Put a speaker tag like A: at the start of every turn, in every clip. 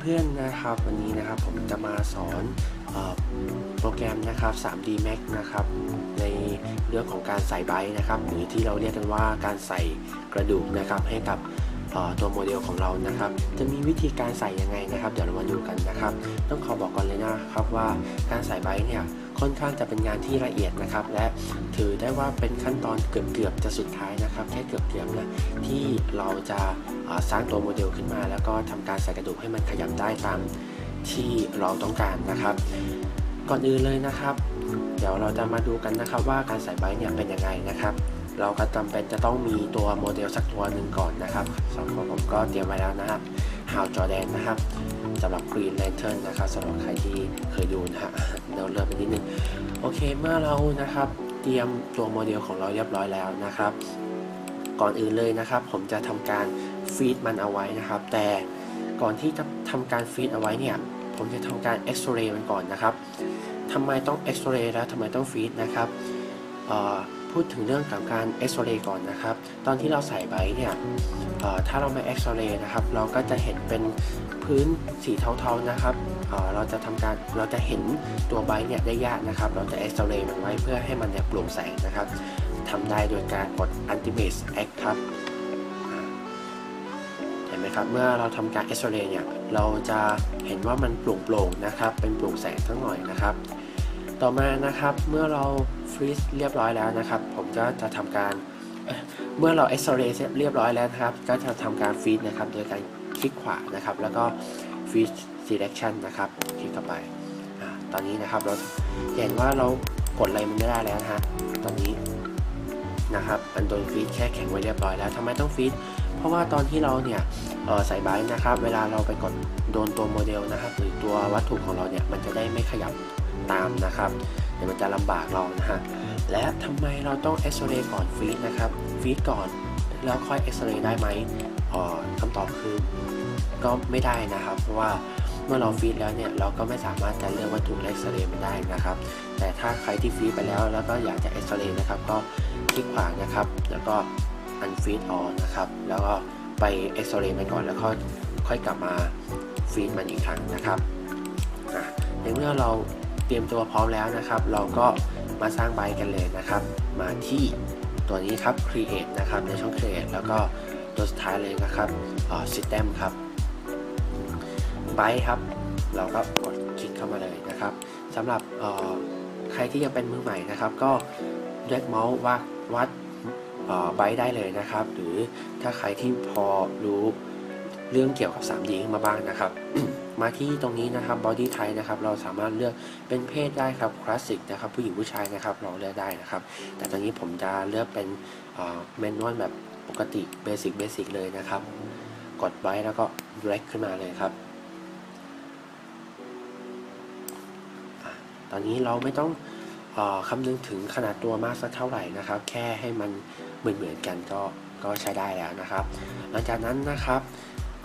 A: เพื่อนนะครับ วันนี้นะครับผมจะมาสอนอโปรแกรมนะครับ 3D Max นะครับ ในเรื่องของการใส่ไบต์นะครับ หรือที่เราเรียกกันว่าการใส่กระดูกนะครับ ให้กับตัวโมเดลของเรานะครับ จะมีวิธีการใส่ยังไงนะครับ เดี๋ยวเรามาดูกันนะครับ ต้องขอบอกก่อนเลยนะครับว่าการใส่ไบต์เนี่ย ค่อนข้างจะเป็นงานที่ละเอียดนะครับ และถือได้ว่าเป็นขั้นตอนเกือบๆจะสุดท้ายนะครับแค่เกือบๆนะที่เราจะสร้างตัวโมเดลขึ้นมา แล้วก็ทำการใส่กระดูกให้มันขยับได้ตามที่เราต้องการนะครับ ก่อนอื่นเลยนะครับ เดี๋ยวเราจะมาดูกันนะครับว่าการใส่ไบเนี่ยเป็นยังไงนะครับเราก็จำเป็นจะต้องมีตัวโมเดลสักตัวหนึ่งก่อนนะครับสำหรับผมก็เตรียมไว้แล้วนะครับ How Jordan นะครับสำหรับ Green Lantern นะครับสำหรับใครที่เคยดูนะฮะเราเริ่มไปนิดนึง โอเคเมื่อเรานะครับเตรียมตัวโมเดลของเราเรียบร้อยแล้วนะครับ ก่อนอื่นเลยนะครับ ผมจะทำการฟีดมันเอาไว้นะครับ แต่ก่อนที่จะทำการฟีดเอาไว้เนี่ยผมจะทำการเอ็กซเรย์มันก่อนนะครับทำไมต้องเอ็กซเรย์แล้วทำไมต้องฟีดนะครับเอ่อ พูดถึงเรื่องของการเอ็กซเรย์ก่อนนะครับ ตอนที่เราใส่ไบต์เนี่ยถ้าเราไม่เอ็กซเรย์นะครับ เราก็จะเห็นเป็นพื้นสีเทาๆนะครับเเราจะทำการเราจะเห็นตัวไบต์เนี่ยได้ยากนะครับ เราจะเอ็กซเรย์มันไว้เพื่อให้มันเนี่ยโปร่งแสงนะครับทำได้โดยการกด Ultimate X ครับเห็นไหมครับ เมื่อเราทำการเอ็กซเรย์เนี่ย เราจะเห็นว่ามันโปร่งๆนะครับ เป็นโปร่งแสงสักหน่อยนะครับ ต่อมานะครับเมื่อเราฟรีซเรียบร้อยแล้วนะครับ ผมก็จะทำการเเมื่อเราเอ็กซเรย์เรียบร้อยแล้วนะครับ ก็จะทำการฟีดนะครับ โดยการคลิกขวานะครับ แล้วก็ฟีด selection นะครับ คลิกเข้าไปอตอนนี้นะครับเราเห็นว่าเรากดอะไรมันไม่ได้แล้วนะฮะตอนนี้นะครับมันโดนฟีดแค่แข็งไว้เรียบร้อยแล้วทำไมต้องฟีดเพราะว่าตอนที่เราเนี่ยใส่ไบต์นะครับ เวลาเราไปกดโดนตัวโมเดลนะครับ หรือตัววัตถุของเราเนี่ยมันจะได้ไม่ขยับ ตามนะครับเดี๋ยวมันจะลำบากเรานะฮะและทำไมเราต้องเอ็กซเรย์ก่อนฟีดนะครับฟีดก่อนแล้วค่อยเอ็กซเรย์ได้ไหมเอ่อคำตอบคือก็ไม่ได้นะครับ เพราะว่าเมื่อเราฟีดแล้วเนี่ยเราก็ไม่สามารถจะเลือกวัตถุและเอ็กซเรย์มันได้นะครับ แต่ถ้าใครที่ฟีดไปแล้วแล้วก็อยากจะเอ็กซเรย์นะครับก็คลิกขวานะครับ แล้วก็ unfeed on นะครับ แล้วก็ไปเอ็กซเรย์มันก่อนแล้วค่อยค่อยกลับมาฟีดมันอีกครั้งนะครับอะในเมื่อเรา เตรียมตัวพร้อมแล้วนะครับ เราก็มาสร้างใบกันเลยนะครับ มาที่ตัวนี้ครับ create นะครับในช่อง create แล้วก็ตัวสุดท้ายเลยนะครับ system ครับใบครับ เราก็กดคลิกเข้ามาเลยนะครับสำหรับใครที่ยังเป็นมือใหม่นะครับ ก็เลือกเมาส์วัดวัดไบได้เลยนะครับ หรือถ้าใครที่พอรู้เรื่องเกี่ยวกับ 3D มาบ้างนะครับ มาที่ตรงนี้นะครับ body type นะครับเราสามารถเลือกเป็นเพศได้ครับ classic นะครับผู้หญิงผู้ชายนะครับเราเลือกได้นะครับ แต่ตอนนี้ผมจะเลือกเป็นเมนวลแบบปกติ basic basic เลยนะครับ กดไว้แล้วก็ drag ขึ้นมาเลยครับ ตอนนี้เราไม่ต้องอคำนึงถึงขนาดตัวมากสักเท่าไหร่นะครับ แค่ให้มันเหมือนเหมือนๆกันก็ก็ใช้ได้แล้วนะครับ หลังจากนั้นนะครับ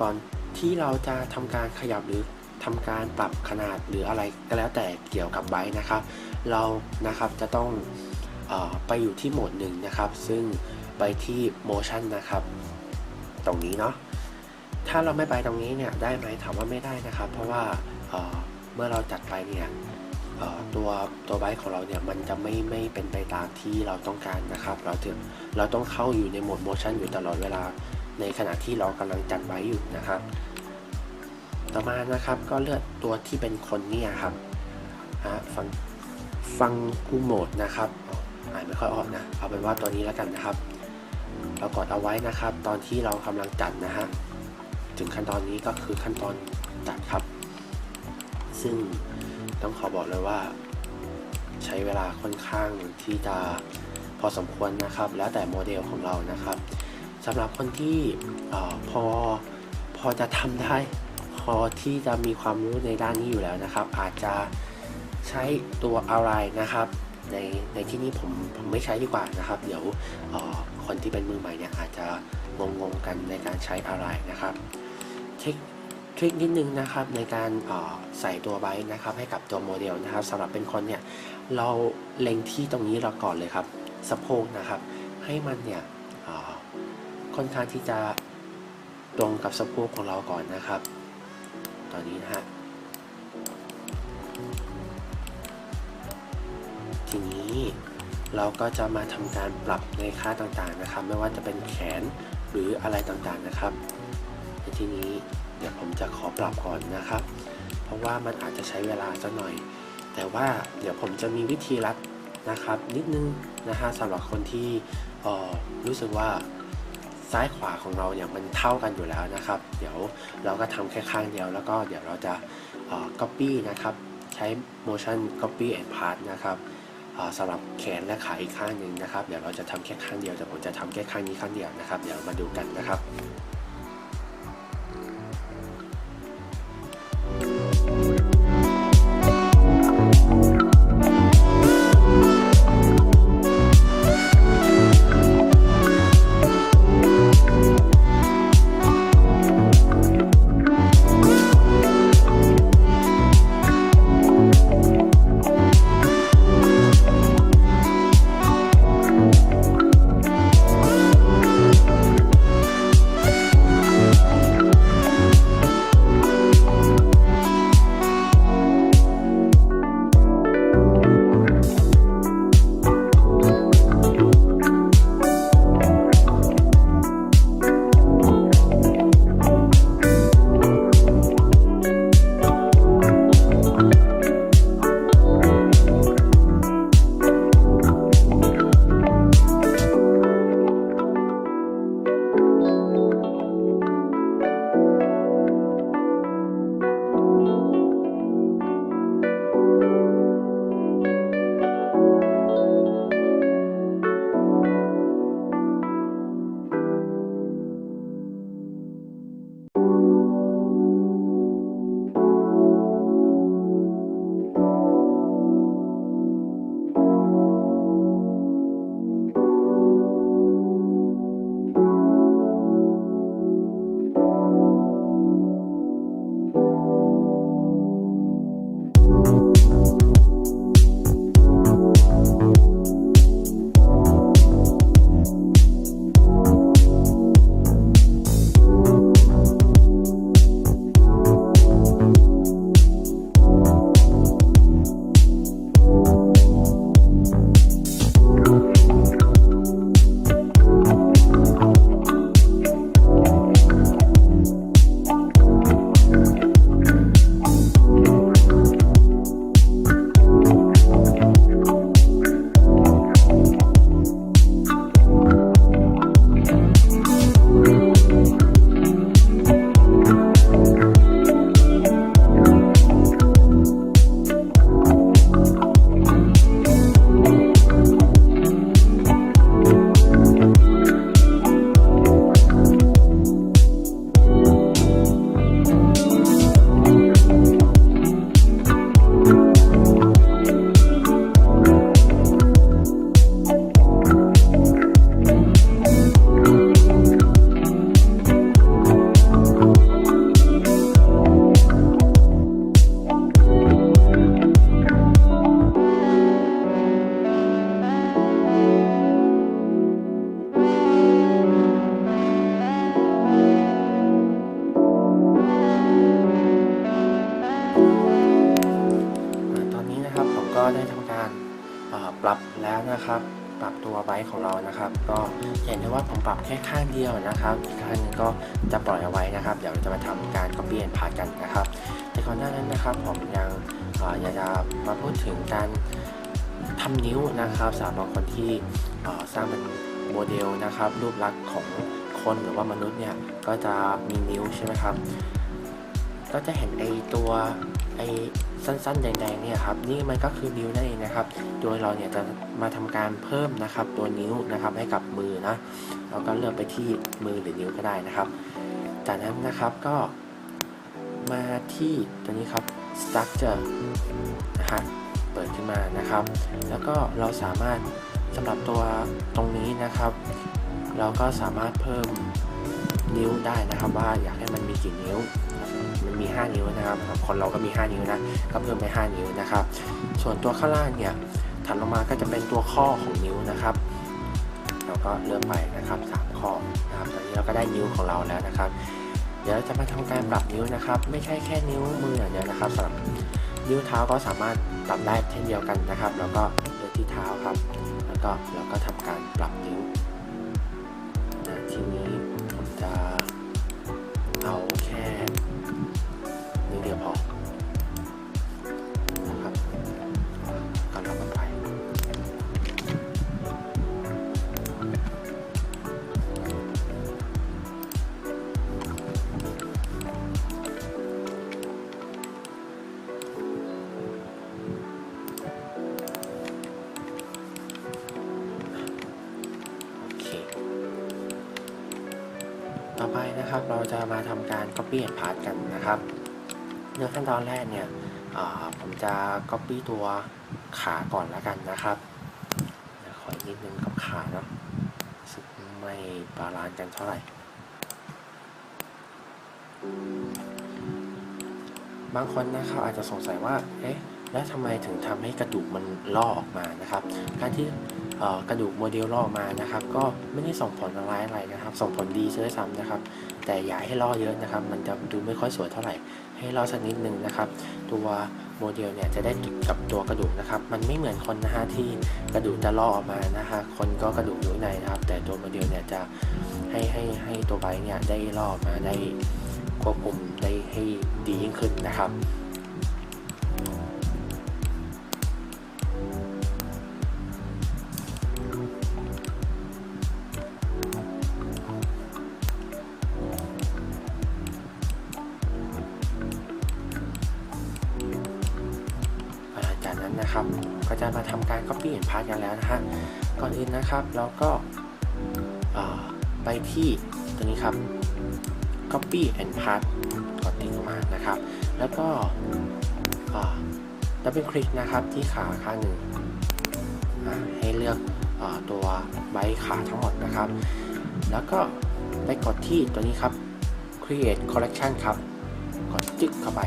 A: ก่อน ที่เราจะทำการขยับหรือทำการปรับขนาดหรืออะไรก็แล้วแต่เกี่ยวกับไบต์นะครับ เรานะครับจะต้องออไปอยู่ที่โหมดหนึ่งนะครับ ซึ่งไปที่ motion นะครับ ตรงนี้เนาะถ้าเราไม่ไปตรงนี้เนี่ยได้ไหมถามว่าไม่ได้นะครับ เพราะว่าเเมื่อเราจัดไปเนี่ยตัวตัวไบค์ของเราเนี่ยมันจะไม่ไม่เป็นไปตามที่เราต้องการนะครับ เราถึงเราต้องเข้าอยู่ในโหมด motion อยู่ตลอดเวลา ในขณะที่เรากำลังจัดไว้อยู่นะครับ ต่อมานะครับก็เลือกตัวที่เป็นคนเนี่ยครับฟังฟังกูโหมดนะครับอ่านไม่ค่อยออกนะเอาเป็นว่าตัวนี้แล้วกันนะครับ เรากดเอาไว้นะครับ ตอนที่เรากำลังจัดนะฮะถึงขั้นตอนนี้ก็คือขั้นตอนจัดครับ ซึ่งต้องขอบอกเลยว่า ใช้เวลาค่อนข้างที่จะพอสมควรนะครับ แล้วแต่โมเดลของเรานะครับ สำหรับคนที่พอพอจะทำได้พอที่จะมีความรู้ในด้านนี้อยู่แล้วนะครับ อาจจะใช้ตัวอะไรนะครับ ในในที่นี้ผมผมไม่ใช้ดีกว่านะครับ เดี๋ยวคนที่เป็นมือใหม่เนี่ยอาจจะงงๆกันในการใช้อะไรนะครับเทคทริคนิดนึงนะครับในการออใส่ตัวไบต์นะครับ ให้กับตัวโมเดลนะครับสำหรับเป็นคนเนี่ยเราเล็งที่ตรงนี้เราก่อนเลยครับสะโพกนะครับ ให้มันเนี่ย ค่อนข้างที่จะตรงกับสะโพกของเราก่อนนะครับ ตอนนี้นะฮะทีนี้เราก็จะมาทำการปรับในค่าต่างๆนะครับ ไม่ว่าจะเป็นแขนหรืออะไรต่างๆนะครับ ในที่นี้เดี๋ยวผมจะขอปรับก่อนนะครับ เพราะว่ามันอาจจะใช้เวลาสักหน่อย แต่ว่าเดี๋ยวผมจะมีวิธีรัดนะครับ นิดนึงนะฮะสำหรับคนที่รู้สึกว่า ซ้ายขวาของเราเนี่ยมันเท่ากันอยู่แล้วนะครับ เดี๋ยวเราก็ทำแค่ข้างเดียว แล้วก็เดี๋ยวเราจะเอ่อ copy นะครับ ใช้ motion copy and paste นะครับเอ่อสำหรับแขนและขาอีกข้างหนึ่งนะครับ เดี๋ยวเราจะทำแค่ข้างเดียวแต่ผมจะทำแค่ข้างนี้ข้างเดียวนะครับ เดี๋ยวมาดูกันนะครับ ปรับแค่ข้างเดียวนะครับอีกข้างหนึงก็จะปล่อยเอาไว้นะครับ เดี๋ยวเราจะมาทำการ copy and paste กันนะครับ แต่ก่อนหน้านั้นนะครับผมยังอออยากจะมาพูดถึงการทำนิ้วนะครับสำหรับคนที่สร้างเป็นโมเดลนะครับ รูปลักษณ์ของคนหรือว่ามนุษย์เนี่ยก็จะมีนิ้วใช่ไหมครับ ก็จะเห็นไอตัวไอ สั้นๆแดงๆเนี่ยครับนี่มันก็คือนิ้วนั่นเองนะครับ โดยเราเนี่ยจะมาทำการเพิ่มนะครับ ตัวนิ้วนะครับให้กับมือนะเราก็เลือกไปที่มือหรือนิ้วก็ได้นะครับ จากนั้นนะครับก็มาที่ตัวนี้ครับ structure นะฮะเปิดขึ้นมานะครับ แล้วก็เราสามารถสำหรับตัวตรงนี้นะครับ เราก็สามารถเพิ่มนิ้วได้นะครับว่าอยากให้มันมีกี่นิ้ว มี 5 นิ้วนะครับ คนเราก็มี 5 นิ้วนะก็เพิ่มไป 5 นิ้วนะครับ ส่วนตัวข้างล่างเนี่ยถัดลงมาก็จะเป็นตัวข้อของนิ้วนะครับเราก็เลือกไปนะครับ3ข้อนะครับตอนนี้เราก็ได้นิ้วของเราแล้วนะครับ เดี๋ยวเราจะมาทำการปรับนิ้วนะครับ ไม่ใช่แค่นิ้วมืออย่างเดียวนะครับสำหรับนิ้วเท้าก็สามารถปรับได้เช่นเดียวกันนะครับ แล้วก็เลือกที่เท้าครับ แล้วก็เราก็ทำการปรับนิ้วนะทีนี้ผมจะ มาทำการ copy and paste กันนะครับในขั้นตอนแรกเนี่ยผมจะ copy ตัวขาก่อนแล้วกันนะครับขออีกนิดนึงกับขาเนาะสึกไม่บาลานซ์กันเท่าไหร่ บางคนนะครับอาจจะสงสัยว่า เอ๊ะ แล้วทำไมถึงทำให้กระดูกมันล่อออกมานะครับ การที่ กระดูกโมเดลลอกมานะครับ ก็ไม่ได้ส่งผลร้ายอะไรนะครับ ส่งผลดีเชื่อซ้ำนะครับ แต่อย่าให้ล่อเยอะนะครับ มันจะดูไม่ค่อยสวยเท่าไหร่ ให้ล่อสักนิดนึงนะครับ ตัวโมเดลเนี่ยจะได้ติดกับตัวกระดูกนะครับ มันไม่เหมือนคนนะฮะที่กระดูกจะล่อออกมานะฮะคนก็กระดูกอยู่ในนะครับ แต่ตัวโมเดลเนี่ยจะให้ให้ให้ตัวไบเนี่ยได้ล่อออกมาได้ควบคุมได้ให้ดียิ่งขึ้นนะครับ นั้นนะครับ ก็จะมาทำการ Copy and Paste กันแล้วนะฮะก่อนอื่นนะครับเราก็ไปที่ตัวนี้ครับ Copy and Paste กดติ๊กมานะครับ แล้วก็ดับเบิลคลิกนะครับที่ขาข้างหนึ่งให้เลือกอตัวใบขาทั้งหมดนะครับ แล้วก็ไปกดที่ตัวนี้ครับ Create Collection ครับ กดจึ๊กเข้าไป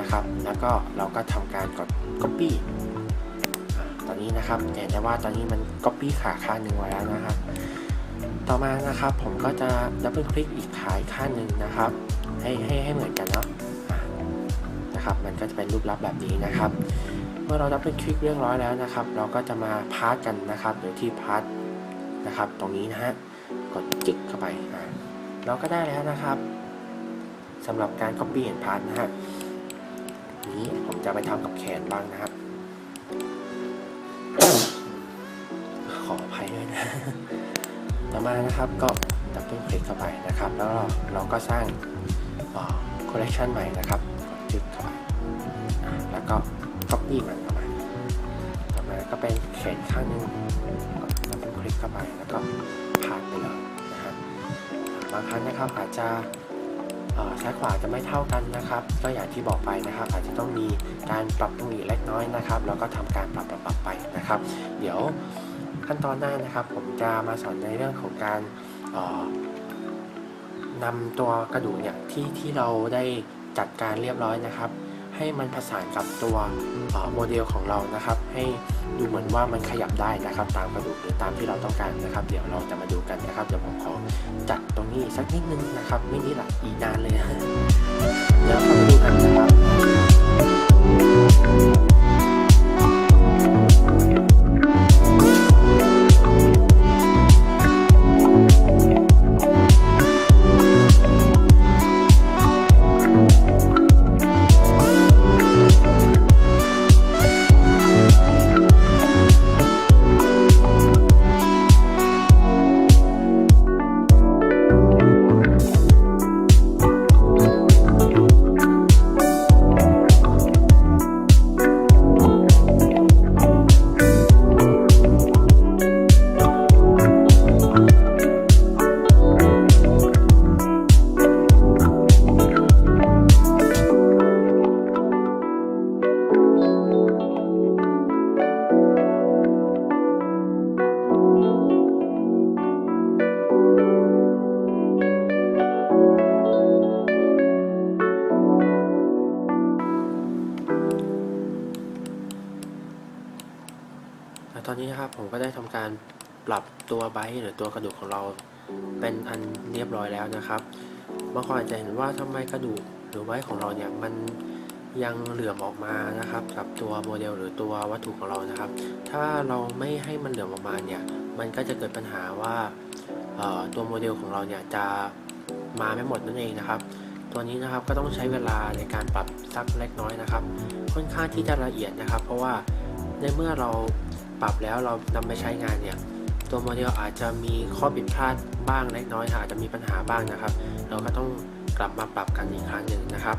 A: นะครับ แล้วก็เราก็ทำการกด Copy อ่าตอนนี้นะครับเห็นได้ว่าตอนนี้มัน Copy ขาข้างหนึ่งไว้แล้วนะครับ ต่อมานะครับผมก็จะดับเบิลคลิกอีกขาอีกข้างหนึ่งนะครับ ให้ให้ให้เหมือนกันเนาะนะครับมันก็จะเป็นรูปลักษณ์แบบนี้นะครับ เมื่อเราดับเบิลคลิกเรียบร้อยแล้วนะครับ เราก็จะมาพาร์ทกันนะครับโดยที่พาร์ทนะครับ ตรงนี้นะฮะกดจึ๊กเข้าไปอ่าเราก็ได้แล้วนะครับสำหรับการ Copy and Paste นะฮะนี้ผมจะไปทำกับแขนบ้างนะครับ ต่อมานะครับก็ดับเบิลคลิกเข้าไปนะครับ แล้วเราก็สร้างคอลเลคชันใหม่นะครับกดจึ๊กเข้าไปแล้วก็ copy มันเข้ามาต่อมาก็เป็นแขนข้างหนึงก็ดับเบิลคลิกเข้าไปแล้วก็พาดไปเลยนะครับบางครั้งนะครับอาจจะซ้ายขวาจะไม่เท่ากันนะครับ ก็อย่างที่บอกไปนะครับ อาจจะต้องมีการปรับตรงนี้เล็กน้อยนะครับ แล้วก็ทำการปรับปรับปรับไปนะครับ เดี๋ยว ขั้นตอนหน้านะครับ ผมจะมาสอนในเรื่องของการนำตัวกระดูกเนี่ยที่ที่เราได้จัดการเรียบร้อยนะครับ ให้มันผสานกับตัวโมเดลของเรานะครับ ให้ดูเหมือนว่ามันขยับได้นะครับ ตามกระดูกหรือตามที่เราต้องการนะครับ เดี๋ยวเราจะมาดูกันนะครับเดี๋ยวผมขอจัดตรงนี้สักนิดนึงนะครับ ไม่นี่หละอีกนานเลยนะเดี๋ยวเข้ามาดูกันนะครับ หรือตัวกระดูกของเราเป็นอันเรียบร้อยแล้วนะครับบางคนอาจจะเห็นว่าทำไมกระดูกหรือไบต์ของเราเนี่ยมันยังเหลื่อมออกมานะครับ กับตัวโมเดลหรือตัววัตถุของเรานะครับ ถ้าเราไม่ให้มันเหลื่อมออกมาเนี่ยมันก็จะเกิดปัญหาว่าตัวโมเดลของเราเนี่ยจะมาไม่หมดนั่นเองนะครับ ตัวนี้นะครับก็ต้องใช้เวลาในการปรับสักเล็กน้อยนะครับ ค่อนข้างที่จะละเอียดนะครับ เพราะว่าในเมื่อเราปรับแล้วเรานำไปใช้งานเนี่ย ตัวโมเดลอาจจะมีข้อผิดพลาดบ้างเล็กน้อยอาจจะมีปัญหาบ้างนะครับ เราก็ต้องกลับมาปรับกันอีกครั้งหนึ่งนะครับ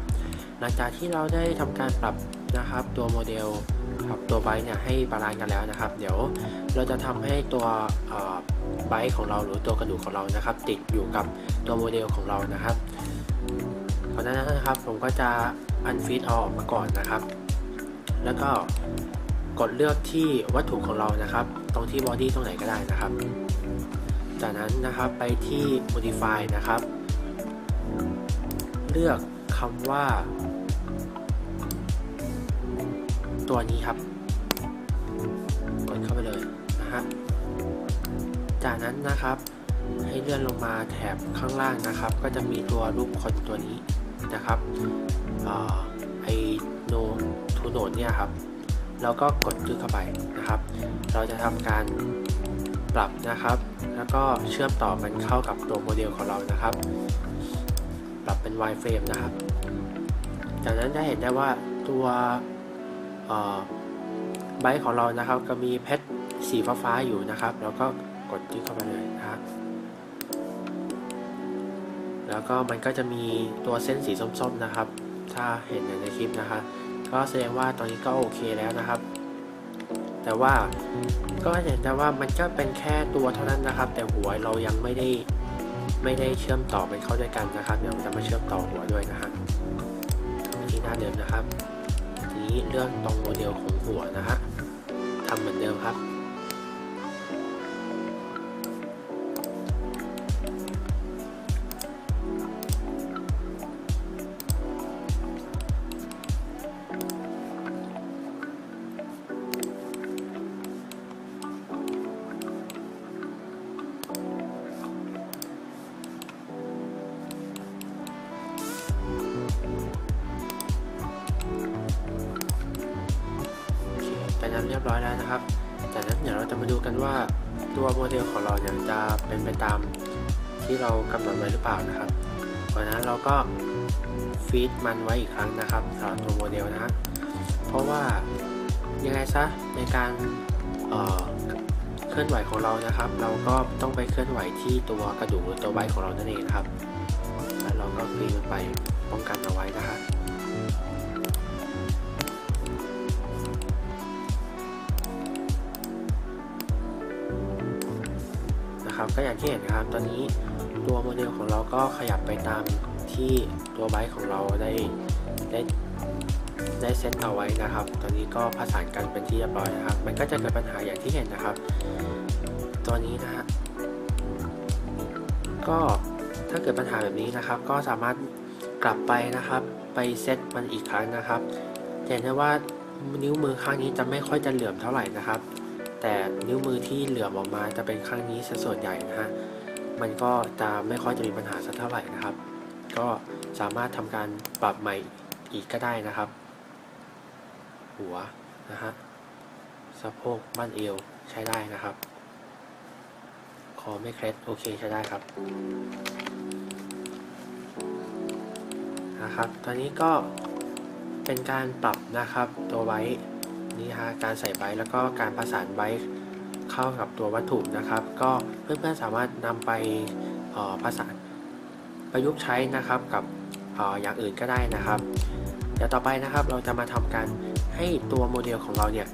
A: หลังจากที่เราได้ทำการปรับนะครับ ตัวโมเดลกับตัวไบต์เนี่ยให้บาลานซ์กันแล้วนะครับ เดี๋ยวเราจะทำให้ตัวไบต์ของเราหรือตัวกระดูกของเรานะครับ ติดอยู่กับตัวโมเดลของเรานะครับเพราะนั้นนะครับผมก็จะอันฟีดออกมาก่อนนะครับ แล้วก็ กดเลือกที่วัตถุของเรานะครับ ตรงที่บอดี้ตรงไหนก็ได้นะครับ จากนั้นนะครับไปที่ modify นะครับ เลือกคำว่า ตัวนี้ครับ กดเข้าไปเลยนะฮะ จากนั้นนะครับให้เลื่อนลงมาแถบข้างล่างนะครับ ก็จะมีตัวรูปคนตัวนี้นะครับไอโนทูโนดเนี่ยครับ แล้วก็กดคลิกเข้าไปนะครับ เราจะทำการปรับนะครับ แล้วก็เชื่อมต่อกันเข้ากับตัวโมเดลของเรานะครับ ปรับเป็น wireframe นะครับ จากนั้นจะเห็นได้ว่าตัวไบต์ของเรานะครับ ก็มีเพชรสีฟ้าๆอยู่นะครับ แล้วก็กดคลิกเข้าไปเลยนะครับแล้วก็มันก็จะมีตัวเส้นสีส้มๆนะครับ ถ้าเห็นในคลิปนะครับ ก็แสดงว่าตอนนี้ก็โอเคแล้วนะครับ แต่ว่าก็เห็นได้ว่ามันก็เป็นแค่ตัวเท่านั้นนะครับ แต่หัวเรายังไม่ได้ไม่ได้เชื่อมต่อไปเข้าด้วยกันนะครับเดี๋ยวจะมาเชื่อมต่อหัวด้วยนะฮะที่หน้าเดิมนะครับ ทีนี้เลือกตรงโมเดลของหัวนะฮะทำเหมือนเดิมครับ เรียบร้อยแล้วนะครับ จากนั้นเดี๋ยวเราจะมาดูกันว่าตัวโมเดลของเราเนี่ยจะเป็นไปตามที่เรากำหนดไว้หรือเปล่านะครับเพราะนั้นเราก็ฟีดมันไว้อีกครั้งนะครับสำหรับตัวโมเดลนะ เพราะว่ายังไงซะในการเเคลื่อนไหวของเรานะครับ เราก็ต้องไปเคลื่อนไหวที่ตัวกระดูกหรือตัวไบของเรานั่นเองนะครับ แล้วเราก็ฟีดมันไปป้องกันเอาไว้นะครับ ก็อย่างที่เห็นนะครับ ตอนนี้ตัวโมเดลของเราก็ขยับไปตามที่ตัวไบค์ของเราได้ได้ได้เซตเอาไว้นะครับ ตอนนี้ก็ผสานกันเป็นที่เรียบร้อยนะครับ มันก็จะเกิดปัญหาอย่างที่เห็นนะครับ ตัวนี้นะฮะ ก็ถ้าเกิดปัญหาแบบนี้นะครับ ก็สามารถกลับไปนะครับ ไปเซตมันอีกครั้งนะครับเห็นได้ว่านิ้วมือข้างนี้จะไม่ค่อยจะเหลื่อมเท่าไหร่นะครับ แต่นิ้วมือที่เหลือมออกมาจะเป็นข้างนี้ซะส่วนใหญ่นะฮะ มันก็จะไม่ค่อยจะมีปัญหาสักเท่าไหร่นะครับ ก็สามารถทำการปรับใหม่อีกก็ได้นะครับ หัวนะฮะสะโพกบั้นเอวใช้ได้นะครับ คอไม่เคล็ดโอเคใช้ได้ครับนะครับ ตอนนี้ก็เป็นการปรับนะครับตัวไว้ นี่ฮะการใส่ไบต์แล้วก็การประสานไบต์เข้ากับตัววัตถุนะครับ ก็เพื่อนๆสามารถนำไปออประสานประยุกต์ใช้นะครับกับออย่างอื่นก็ได้นะครับเดี๋ยวต่อไปนะครับเราจะมาทำการให้ตัวโมเดลของเราเนี่ย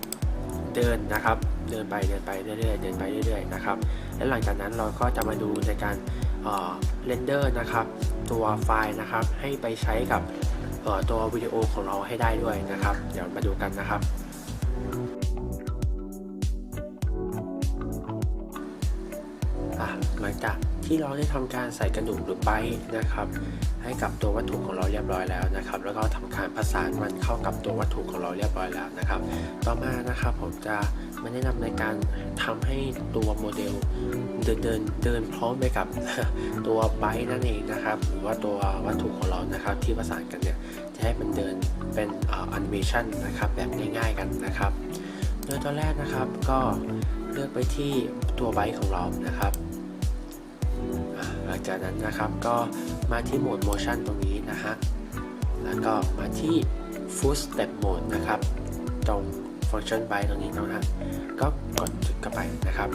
A: เดินนะครับ เดินไปเดินไปเรื่อยๆเดินไปเรื่อยๆนะครับ และหลังจากนั้นเราก็จะมาดูในการเรนเดอร์นะครับ ตัวไฟล์นะครับให้ไปใช้กับตัววิดีโอของเราให้ได้ด้วยนะครับ เดี๋ยวมาดูกันนะครับ ที่เราได้ทำการใส่กระดูกหรือไบต์นะครับ ให้กับตัววัตถุของเราเรียบร้อยแล้วนะครับ แล้วก็ทำการประสานมันเข้ากับตัววัตถุของเราเรียบร้อยแล้วนะครับ ต่อมานะครับผมจะมาแนะนำในการทำให้ตัวโมเดลเดินเดินเดินพร้อมไปกับตัวไบค์นั่นเองนะครับ หรือว่าตัววัตถุของเรานะครับที่ประสานกันเนี่ยจะให้มันเดินเป็นแอนิเมชันนะครับแบบง่ายๆกันนะครับ โดยตอนแรกนะครับก็เลือกไปที่ตัวไบค์ของเรานะครับ จากนั้นนะครับก็มาที่โหมด motion ตรงนี้นะฮะ แล้วก็มาที่ full step mode นะครับ ตรงฟังก์ชัน by ตรงนี้นะฮะ ก็กดคลิกเข้าไปนะครับ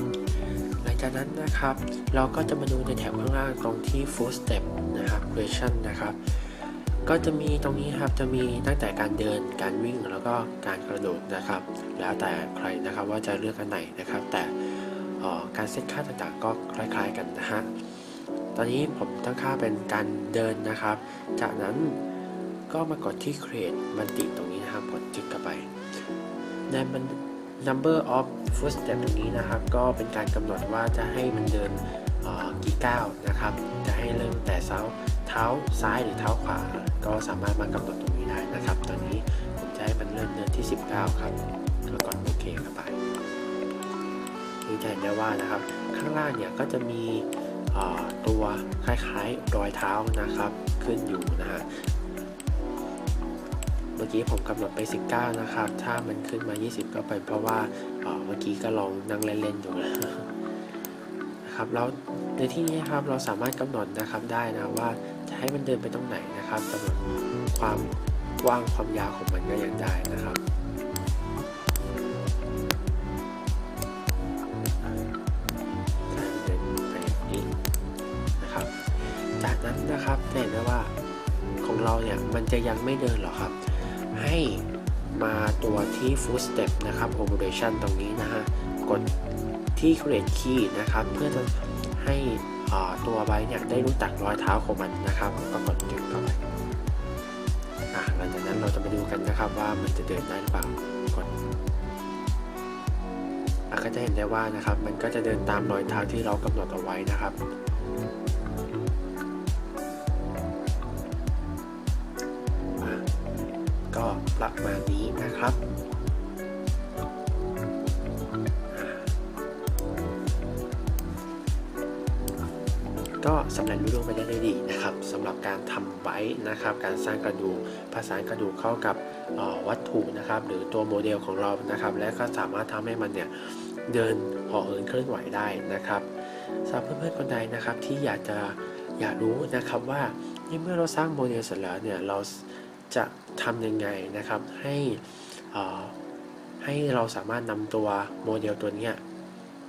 A: หลังจากนั้นนะครับ เราก็จะมาดูในแถบข้างล่างตรงที่ full step นะครับ creation นะครับ ก็จะมีตรงนี้ครับ จะมีตั้งแต่การเดิน การวิ่ง แล้วก็การกระโดดนะครับ แล้วแต่ใครนะครับว่าจะเลือกอันไหนนะครับ แต่การเซตค่าต่างๆก็คล้ายๆกันนะฮะ ตอนนี้ผมตั้งค่าเป็นการเดินนะครับ จากนั้นก็มากดที่ create บันติตรงนี้นะครับกดคลิกเข้าไปในมัน number of footstep ตรงนี้นะครับ ก็เป็นการกำหนดว่าจะให้มันเดินกี่ก้าวนะครับ จะให้เริ่มแต่เท้าเท้าซ้ายหรือเท้าขวา ก็สามารถมากำหนดตรงนี้ได้นะครับ ตอนนี้ผมจะให้มันเริ่มเดินที่ 19 ครับแล้วกดโอเคเข้าไปนี่จะเห็นได้ว่านะครับ ข้างล่างเนี่ยก็จะมี ตัวคล้ายๆรอยเท้านะครับขึ้นอยู่นะฮะเมื่อกี้ผมกำหนดไป 19 นะครับ ถ้ามันขึ้นมา 20 ก็เป็นเพราะว่าเมื่อกี้ก็ลองนั่งเล่นๆอยู่นะนะครับแล้วในที่นี้ครับเราสามารถกำหนดนะครับได้นะว่าจะให้มันเดินไปตรงไหนนะครับกำหนดความกว้างความยาวของมันก็ยังได้นะครับ จะยังไม่เดินหรอครับ ให้มาตัวที่ footstep นะครับ operation ตรงนี้นะฮะ กดที่ create key นะครับ เพื่อจะให้ตัวใบเนี่ยได้รู้จักรอยเท้าของมันนะครับ ก็กดจุดเข้าไปหลังจากนั้นเราจะมาดูกันนะครับว่ามันจะเดินได้หรือเปล่ากดก็จะเห็นได้ว่านะครับ มันก็จะเดินตามรอยเท้าที่เรากำหนดเอาไว้นะครับ ประมาณนี้นะครับก็สำเร็จรุ่งไปได้ด้วยดีนะครับสำหรับการทำไว้นะครับ การสร้างกระดูกผสานกระดูกเข้ากับออวัตถุนะครับ หรือตัวโมเดลของเรานะครับ และก็สามารถทำให้มันเนี่ยเดินห่อเหินเคลื่อนไหวได้นะครับสำหรับเพื่อนๆคนใดนะครับที่อยากจะอยากรู้นะครับว่าเมื่อเราสร้างโมเดลเสร็จแล้วเนี่ยเรา จะทำยังไงนะครับ ให้ให้เราสามารถนำตัวโมเดลตัวนี้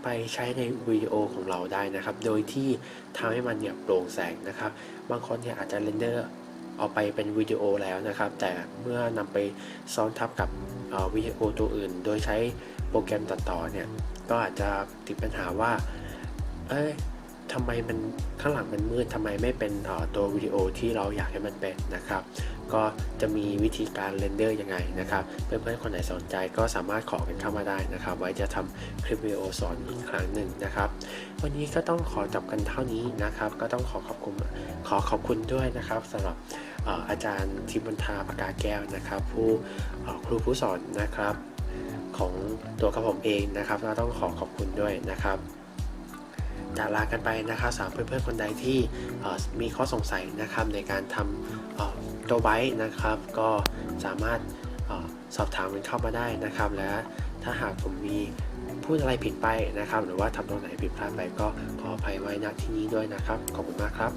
A: ไปใช้ในวิดีโอของเราได้นะครับ โดยที่ทำให้มันเนี่ยโปร่งแสงนะครับ บางคนเนี่ยอาจจะเรนเดอร์เอาไปเป็นวิดีโอแล้วนะครับ แต่เมื่อนำไปซ้อนทับกับวิดีโอตัวอื่น โดยใช้โปรแกรมตัดต่อเนี่ย ก็อาจจะติดปัญหาว่า เอ้ย ทำไมมันข้างหลังมันมืดทำไมไม่เป็นตัววิดีโอที่เราอยากให้มันเป็นนะครับ ก็จะมีวิธีการเรนเดอร์ยังไงนะครับ เพื่อนๆคนไหนสนใจก็สามารถขอกันเข้ามาได้นะครับ ไว้จะทำคลิปวิดีโอสอนอีกครั้งหนึ่งนะครับ วันนี้ก็ต้องขอจบกันเท่านี้นะครับ ก็ต้องขอขอบคุณขอขอบคุณด้วยนะครับสำหรับอาจารย์ทิมบันทาปากาแก้วนะครับ ผู้ครูผู้สอนนะครับของตัวกระผมเองนะครับเราต้องขอขอบคุณด้วยนะครับ จะลากันไปนะครับสำหรับเพื่อนๆคนใดที่มีข้อสงสัยนะครับในการทำเอ่อตัวไบต์นะครับ ก็สามารถอสอบถามกันเข้ามาได้นะครับ และถ้าหากผมมีพูดอะไรผิดไปนะครับ หรือว่าทำตรงไหนผิดพลาดไปก็ขออภัยไว้ณที่นี้ด้วยนะครับ ขอบคุณมากครับ